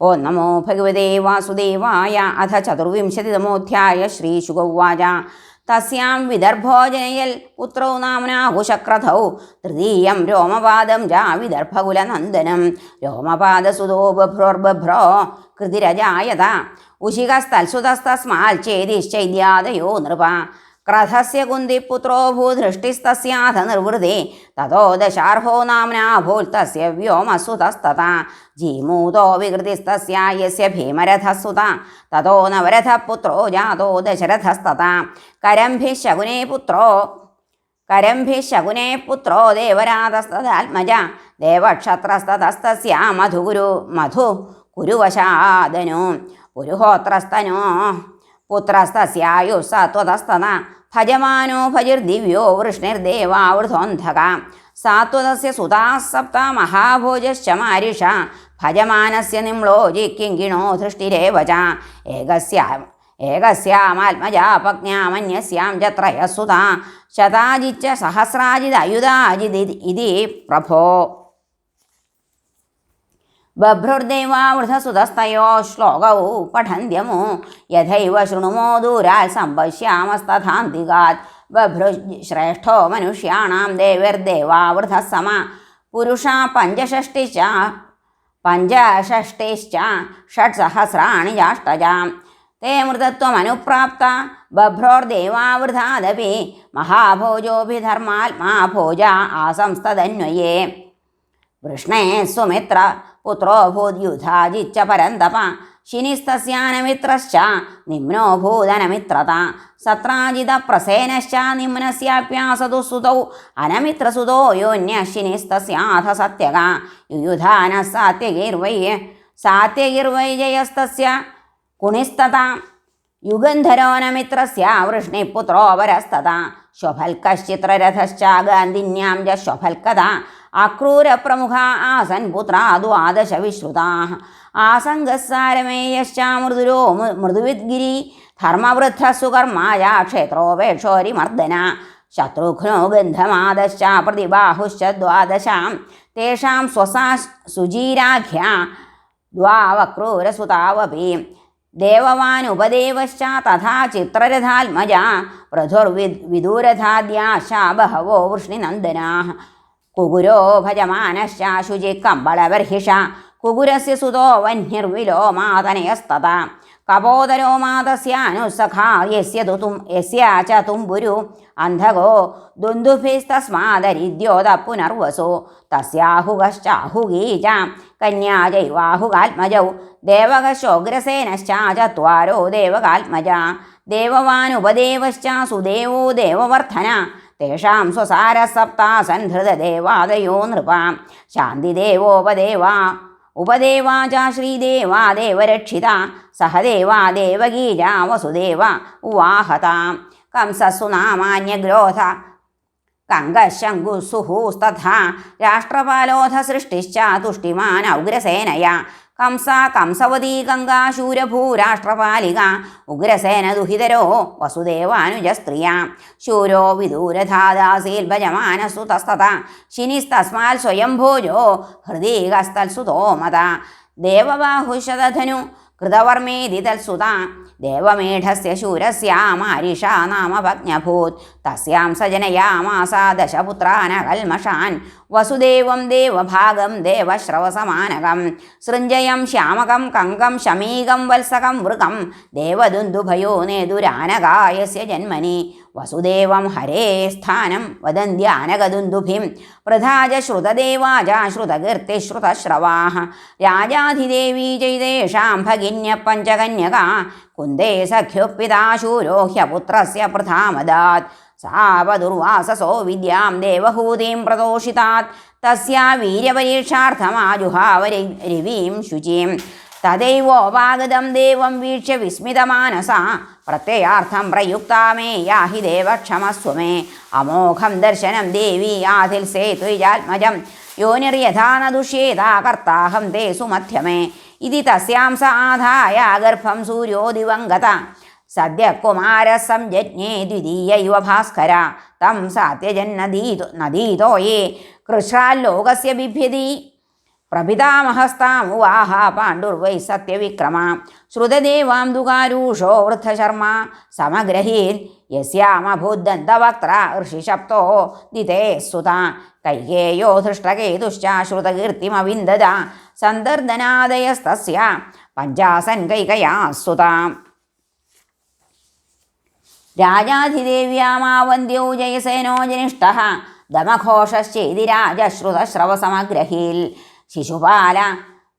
ഓം നമോ ഭഗവതേ വാസുദേവായ അഥ ചതുർവിംശതിതമോധ്യായ ശ്രീശുഗൗവാച തസ്യാം വിദർഭോജനയൽ പുത്രോ നാമനാഹുശക്രഥൗ തൃതീയം രോമപാദം ജാ വിദർഭകുലനന്ദനം. രോമപാദസുതോ ബഭ്രോർബഭ്രോ കൃതിരജായത. ഉശികസ്തൽസുതസ്തസ്മാൽ ചേതിശ്ചൈദ്യാദയോ നൃപ. ക്രഥസ്യ കുന്തിപുത്രോ ഭൂധൃഷ്ടിസ്തസ്യാഥ നിർവൃതി. ततो दशार्हो नाम्ना भूल्तस्य व्योमसुतस्तता, जीमूतो विकृतिस्तस्य, यस्य भीमरथसुता, ततो नवरथपुत्रो जातो दशरथस्तता। करम्भिः शगुने पुत्रो, करम्भिः शगुने पुत्रो देवरातस्तदात्मज देवक्षत्रस्ततस्तस्य मधुगुरु, मधु कुरुवशादनु, पुरुहोत्रस्तनो, पुत्रस्तस्यायुः स त्वतस्तदा ഭജമാനോ ഭജിർദിവ്യോ വൃഷ്ണിർദേവാവൃതോന്ധക സാത്വതസ്യ സുതാः സപ്ത മഹാഭോജശ്ച മാരിഷ ഭജമാനസ്യ നിമ്ലോ ജിക്കിങ്കിണോ ധൃഷ്ടിരേവ ച ഏകസ്യ ഏകസ്യാമാത്മജാപജ്ഞാമന്യസ്യാം ച ത്രയസുത ശതാജിച്ച സഹസ്രാജിദയുധാജിതി ഇതി പ്രഭോ ബഭ്രുർദൈവാമൃതസുതസ്ഥയോ ശ്ലോകൗ പഠന്യമു യഥൈവ ശൃണുമോ ദൂരാൽ സംപശ്യാമസ്തഥാന്തികാത് ബഭ്രു ശ്രേഷ്ഠോ മനുഷ്യാണാം ദേവർദേവാവൃത സമ പുരുഷ പഞ്ചഷഷ്ടിച്ച പഞ്ചഷഷ്ടിശ്ച ഷട്സഹസ്രാണി ചാഷ്ടജാം തേ മൃതത്വമനുപ്രാപ്ത ബഭ്രോർദേവാവൃതാദപി മഹാഭോജോഭി ധർമാത്മാ ഭോജ ആസംസ്തതന്വയേ വൃഷ്ണേ സുമിത്ര പുത്രോഭൂദ്യുധാജിച്ച പരന്തപ ശിനിസ്തസ്യാനമിത്രശ്ച നിമ്നോഭൂതനമിത്രത സത്രാജിത പ്രസേനശ്ച നിമ്നസ്യാപ്യാസതു സുതൗ അനമിത്രസുതോ യോന്യ ശിനിസ്തസ്യാധ സത്യക യുയുധാന സാത്യകീർവൈ സാത്യകീർവൈ ജയസ്തസ്യ കുണിസ്തത. യുഗന്ധരോനമിത്രസ്യ വൃഷ്ണിപുത്രോപരസ്തത. ശുഭൽക്കശ്ചിത്രരഥശ്ച ഗാന്ധിന്യാം ജ ശുഭൽക്കഥ आसन् पुत्रा द्वादशविश्रुताः आसङ्गस्सारमेयश्च मृदुरो मृदुविद्गिरि धर्मवृद्धः सुकर्माया क्षेत्रोपेक्षोरिमर्दन शत्रुघ्नो गन्धमादश्च प्रतिबाहुश्च द्वादशां तेषां स्वसा सुजीराख्या द्वावक्रूरसुतावपि देववानुपदेवश्च तथा चित्ररथात्मजा पृथुर्विद् विदूरथाद्याश्च बहवो കുകുരോഭജമാനശാശുചി കമ്പളവർഹിഷ കുകുരസ്യ സുതോ വന്യർവിലോമാതനയസ്തത. കപോതരോ കപോദരോ മാതസ്യാനുസഖാസ്യതും തും യസ്യാച തുംബുരു അന്ധകോ ദുന്ദുഭിസ്തസ്മാദരിദ്യോത പുനർവസോ തസ്യാഹുകശ്ചാഹുകീച കന്യാജൈവാഹുകാത്മജൗ ദേവകശോഗ്രസേനശ്ചാചത്വാരോ ദേവകാത്മജ. ദേവവാനുപദേവശ്ചാ സുദേവോ ദേവവർദ്ധന തേഷാം സ്വസാരസപ്താസൻ ഹൃതദേവാദയോ നൃപാം. ശാന്തിദേവോപദേവാ. ഉപദേവാ ച ശ്രീദേവാ ദേവരക്ഷിത. സഹദേവാ ദേവഗീജ വസുദേവ ഉവാഹതാം. കംസസുനാമാന്യഗ്രോധ കങ്കശങ്കുസുഹൂസ്തഥാ രാഷ്ട്രപാലോധ സൃഷ്ടിശ്ച തുഷ്ടിമാൻ ഉഗ്രസേനയ കംസ കംസവതീ ഗംഗാ ശൂരഭൂരാഷ്ട്രപാലിക ഉഗ്രസേന ദുഹിതരോ വസുദേവാനുജ സ്ത്രീയ. ശൂരോ വിദൂരധാദാസീൽഭജമാനസുതസ്തത ശിനിസ്തസ്മാൽ സ്വയംഭോജോ ഹൃദീകസ്തൽസുതോ ദേവബാഹുശതധനു കൃതവർമ്മേതി തത്സുത ദേവമേഢസ്യ ശൂരസ്യാമാരിഷ നാമഭജ്ഞഭൂത്. തസ്യാം സജനയാമാസാ ദശപുത്രാനകൽമഷാൻ. വസുദേവം ദേവഭാഗം ദേവശ്രവസമാനകം. സൃഞ്ജയം ശ്യാമകം കങ്കം ശമീകം വത്സകം വൃകം ദേവദുന്ദുഭയോ നേതുരാനകായസ്യ ജന്മനി. വസുദേവം ഹരേ സ്ഥാനം വദന്ത്യാനകദുന്ദുഭിം പ്രധാജ ശ്രുതദേവാജ ശ്രുതകീർത്തിശ്രുതശ്രവാ രാജാധിദേവീ ചൈതേഷാം ഭഗിന്യ പഞ്ചകന്യക. കുന്തേ സഖ്യുപിതാശൂരോഹ്യപുത്രസ്യ പ്രധാമദാത്. സാപദുർവാസസോ വിദ്യാം ദേവഹൂതിം പ്രദോഷിതാത്. തസ്യാ വീര്യപരീക്ഷാർത്ഥമാജുഹാവ രവിം ശുചിം തദൈവോപാഗതം ദേവം വീക്ഷ്യ വിസ്മിതമാനസ. പ്രത്യയാർത്ഥം പ്രയുക്ത മേ യാഹി ദേവക്ഷമസ്വ മേ അമോഘം ദർശനം ദേവി ആതിൽ സേ ത്വിജാത്മജം യോനിർയഥാന ദുഷ്യേത കർത്താഹം തേ സുമധ്യമേ ഇതി തസ്യാം സ ആധായ ഗർഭം സൂര്യോ സദ്യകുമാരസം ജജ്ഞേ ദ്വിതീയ യുവഭാസ്കര തം സാത്യജൻ നദീതോ നദീതോയേ കൃഷാല്ലോകസ്യ ബിഭ്യതി. പ്രഭിതാമഹസ്താമുവാഹ പാണ്ഡുർവൈ സത്യവിക്രമ. ശ്രുതദേവാം ദുകാരൂഷോ വൃദ്ധശർമ്മ. സമഗ്രഹീൻ യസ്യാമഭൂദ്ദന്തവക്ത്ര ഋഷിശബ്ദോ ദിതേ സുത കൈകേയോ ധൃഷ്ടകേതുശ്ച ശ്രുതകീർത്തിമവിന്ദത. സന്ദർദനാദയസ്തസ്യ. പഞ്ചാസൻ കൈകയാ സുതാം രാജാധിദേവ്യാമാവന്ധ്യൗ ജയസേനോ ജനിഷ്ട ദമഘോഷശ്ചേതി രാജശ്രുതശ്രവസമഗ്രഹീൽ. ശിശുപാല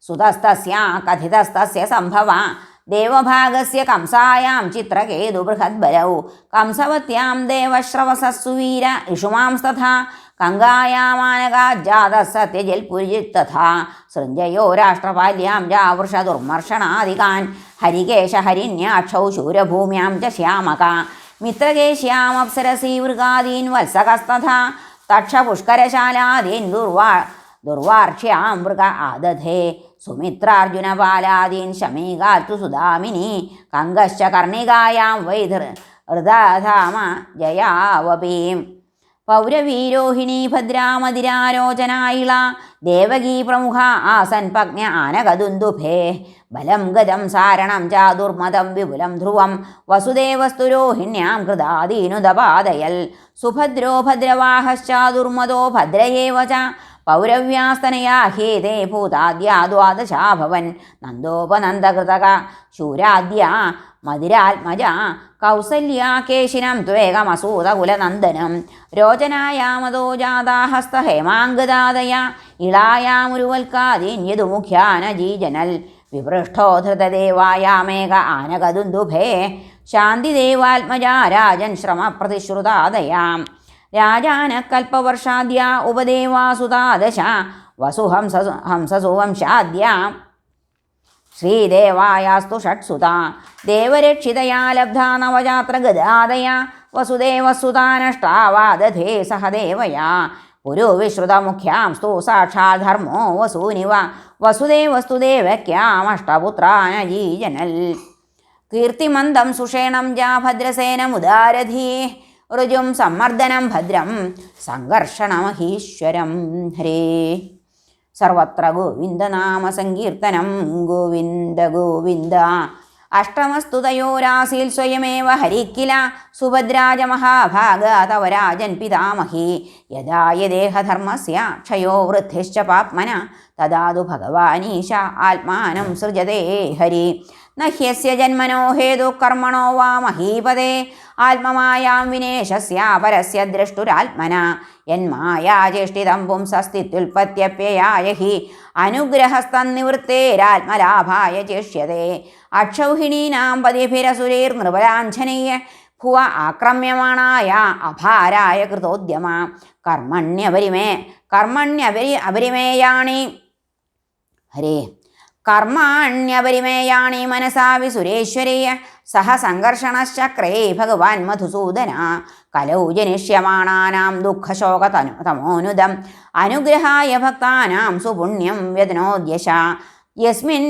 സുതസ്തസ്യ കഥിതസ്തസ്യ സംഭവ ദേവഭാഗസ്യ കംസായാം ചിത്രകേതു ബൃഹദ്ബലൗ കംസവത്യാം ദേവശ്രവസസ്സുവീര ഇഷുമാംസ്തഥാ കങ്കായാമാനകാജാത സത്യജൽപുരിജിത് തഥാ സൃഞ്ജയോ രാഷ്ട്രപാല്യാം ജാവൃഷദുർമർഷണാദികാൻ ഹരികേശ ഹരിന്യാക്ഷൗ ശൂരഭൂമ്യാം ച ശ്യാമക മിത്രകേശ്യാമപ്സരസീ മൃഗാദീൻ വത്സകസ്തഥ തക്ഷപുഷ്കരശാലാദീൻ ദുർവാ ദുർവാർക്ഷ്യാം മൃഗ ആദധേ. സുമിത്രാർജുനപാലാദീൻ ശമീകാത്തു സുധാമിനി കങ്കശ്ച കർണികായാം വൈധൃ ഹൃദാധാമ ജയാവപീം. പൗരവീരോഹിണി ഭദ്രാമതിരാലോചനായിള ദേവകീ പ്രമുഖ ആസൻ പജ്ഞ ആനകദുന്ദുഭേ. ബലം ഗജം സാരണം ചാതുർമതം വിപുലം ധ്രുവം വസുദേവസ്തുരോഹിണ്യാം കൃതാദീനുദപാദയൽ സുഭദ്രോ ഭദ്രവാഹശ്ചാതുർമതോ ഭദ്രയേവ ച. പൗരവ്യാസ്തനയാ ഹേതേ ഭൂതാദ്യാ ദ്വാദശാഭവൻ നന്ദോപനന്ദകൃതക. ശൂരാദ്യ മതിരാത്മജ. കൗസല്യാ കേശിനം ത്വേകമസൂതകുലനന്ദനം. രോചനായാമതോ ജാതാഹസ്ത ഇളായാമുരുവൽക്കാദീൻ യദുമുഖ്യാനജീജനൽ വിപൃഷ്ടോ ധൃതദേവായാമേക ആനകദുന്ദുഭേ. ശാന്തിദേവാത്മജാ രാജൻ ശ്രമപ്രതിശ്രുതാദയാം രാജാന കൽപ്പവർഷാദ്യ ഉപദേവാസുതാദശ വസുഹംസ ഹംസസുവംശാദ്യ ശ്രീദേവായാസ്തു ഷട്സുത ദേവരക്ഷിതയാ ലബ്ധാ നവജാത്രഗദാദയ വസുദേവസുതാനഷ്ടാവാദധേ സഹദേവയാ. പുരുവിശ്രുതമുഖ്യാംസ്തു സ്തു സാക്ഷാത് ധർമ്മോ വസൂനിവ ജീജനൽ. കീർത്തിമന്ദം സുഷേണം ജാ ഭദ്രസേനമുദാരധീ ഋജും സമ്മർദ്ദനം ഭദ്രം സംഘർഷണമഹീശ്വരം. ഹരേ. സർവത്ര ഗോവിന്ദനാമ സങ്കീർത്തനം. ഗോവിന്ദ ഗോവിന്ദ. അഷ്ടമസ്തുതയോരാസീൽ സ്വയമേവ ഹരിക്കില. സുഭദ്രാജ മഹാഭാഗ തവ രാജൻ പിതാമഹി. യഥാ ദേഹധർമ്മസ്യ ക്ഷയോ വൃദ്ധിശ്ച പാപ്മന. തദാതു ഭഗവാനീശ ആത്മാനം സൃജതേ ഹരി. നഹ്യസ്യ ജന്മനോ ഹേതു കർമ്മണോ വാ മഹീപദേ ആത്മമായാം വിനേശസ്യ പരസ്യ ദ്രഷ്ടുരാത്മന. യന്മായാചേഷ്ടിതം പുംസസ്തിത്യുൽപത്യപ്യയായ ഹി അനുഗ്രഹസ്തന്നിവൃത്തേരാത്മലാഭായ ചേഷ്യതേ അക്ഷൗഹിണീനാം പതിഭിരസുരൈർ നൃപലാഞ്ഛനീയ ഭുവ ആക്രമ്യമാണായ അഭാരായ കൃതോദ്യമ. കർമ്മണ്യപരിമേ കർമ്മണ്യപരി അപരിമേയാണി. ഹരേ. കർമാണ്യപരിമേയാണി മനസാ വിസുരേശ്വരീയ സഹ സംഘർഷണശ്ചക്രേ ഭഗവാൻ മധുസൂദന. കലൗ ജനിഷ്യമാണാനാം ദുഃഖശോക തമോനുദം. അനുഗ്രഹായ ഭക്താനാം സുപുണ്യം വ്യതനോദ്യശ. യസ്മിൻ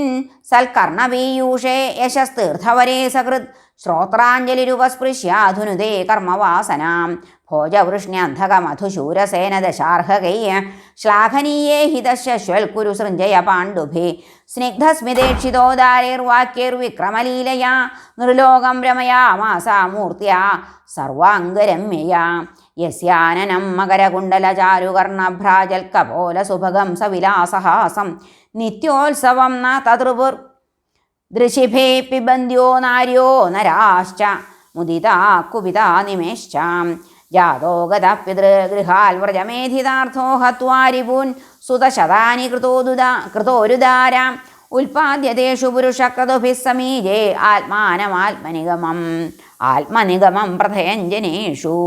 സൽക്കർണവീയൂഷേ യശസ്തീർത്ഥവരേ സകൃത് ശ്രോത്രാഞ്ജലിരുപസ്പൃശ്യാധുനുദേ കർമ്മവാസനാം. ഭോജവൃഷ്ണ്യന്ധകമധുശൂരസേനദശാർഹകൈ. ശ്ലാഘനീയേ ഹിതശ്വൽക്കുരു സൃഞ്ജയ പാണ്ഡുഭി. സ്നിഗ്ധസ്മിതേക്ഷിതോദാരൈർവാക്യൈർവിക്രമലീലയാ നൃലോകം രമയാമാസാ മൂർത്തിയാ സർവാംഗരമ്യയാ. യസ്യാനനം മകരകുണ്ടലചാരുകർണഭ്രാജൽക്കപോലസുഭഗം സവിലാസഹാസം. നിത്യോത്സവം ന തതൃപുർ ദൃശിഭേ പിബന്ധ്യോ നാര്യോ നരാശ്ച മുദിതാ കുപിതാ നിമേശ്ചാം. ജാതോ ഗത പിതൃഗൃഹാൽ വ്രജമേധിതാർത്ഥോ ഹത്വാരിപൂൻ സുതശതാനി കൃതോദുദാ കൃതോരുദാരാം ഉൽപാദ്യതേഷു പുരുഷക്രതുഭിः സമീജേ ആത്മാനമാത്മനിഗമം ആത്മനിഗമം പ്രഥയഞ്ജനേഷു.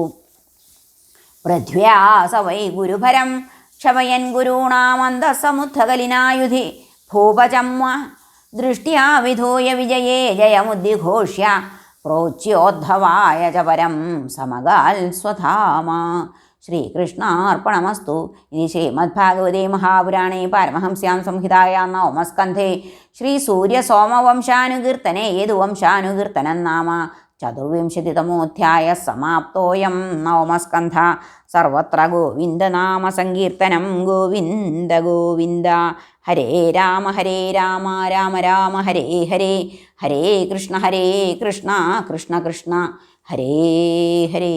പൃഥ്വ്യാസ വൈ ഗുരുഭരം ക്ഷമയൻ ഗുരുണാമന്ദസമുദ്ധകലിനായുധി ഭൂപചമ്മ ദൃഷ്ട്യാ വിധൂയ വിജയേ ജയമുദ്ദിഘോഷ്യ പ്രോച്യോദ്ധവായ ച പരം സമകാൽ സ്വധാമ. ശ്രീകൃഷ്ണാർപ്പണമസ്തു. ഇനി ശ്രീമദ്ഭാഗവതേ മഹാപുരാണേ പാരമഹംസ്യാം സംഹിതായാം നവമസ്കന്ധേ. ശ്രീസൂര്യസോമവംശാനുകീർത്തനേ ഏതു വംശാനുകീർത്തനം നാമ. ചതുർവിംശതിതമോധ്യായ സമാപ്തോയം നവമസ്കന്ധ സർവത്ര ഗോവിന്ദനാമ സങ്കീർത്തനം ഗോവിന്ദ ഗോവിന്ദ ഹരേ രാമ ഹരേ രാമ രാമ രാമ ഹരേ ഹരേ ഹരേ കൃഷ്ണ ഹരേ കൃഷ്ണ കൃഷ്ണ കൃഷ്ണ ഹരേ ഹരേ